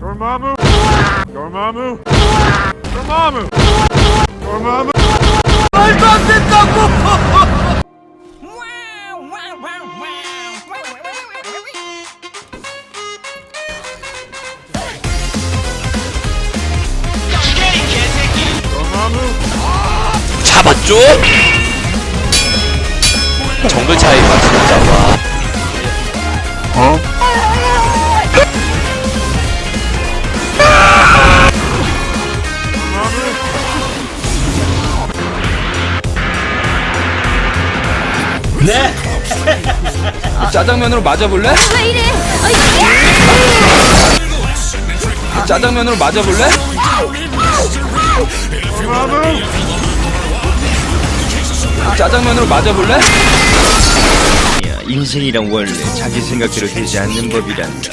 Dormammu! Dormammu! Dormammu! Dormammu! Dormammu! 잡았죠? 정글 차이가 진짜 와. 짜장면으로 맞아볼래? 왜 이래? 짜장면으로 맞아볼래? 짜장면으로 맞아볼래? 야, 인생이란 원래 자기 생각대로 되지 않는 법이란다.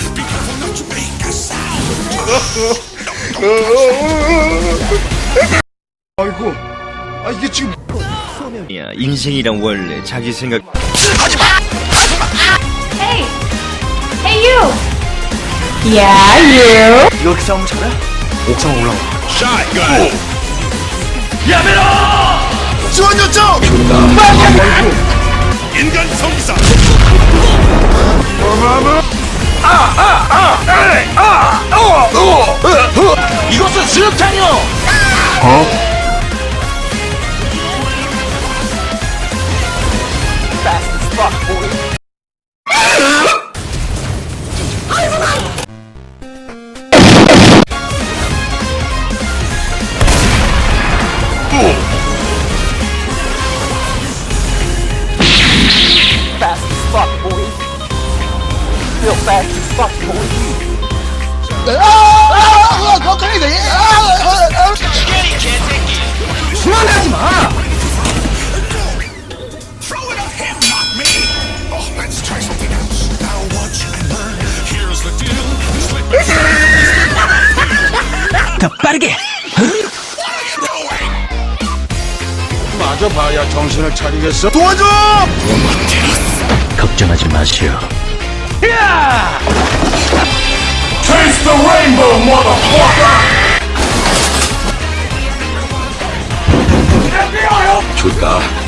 아이고, 아 이게 지금 야, 인생이란 원래 자기 생각 Hey! Hey you! Yeah you! 이렇게 싸우면 잘해? 옥상 올라가. 이것은 수육탄이요! Throw it at him, not me. Oh, let's try something else. Now what you can learn. Here's the deal. Slip it. 더 빠르게! 맞아 봐야 정신을 차리겠어. 걱정하지 마시오. 야! rainbow, motherfucker! FBI! 좋다.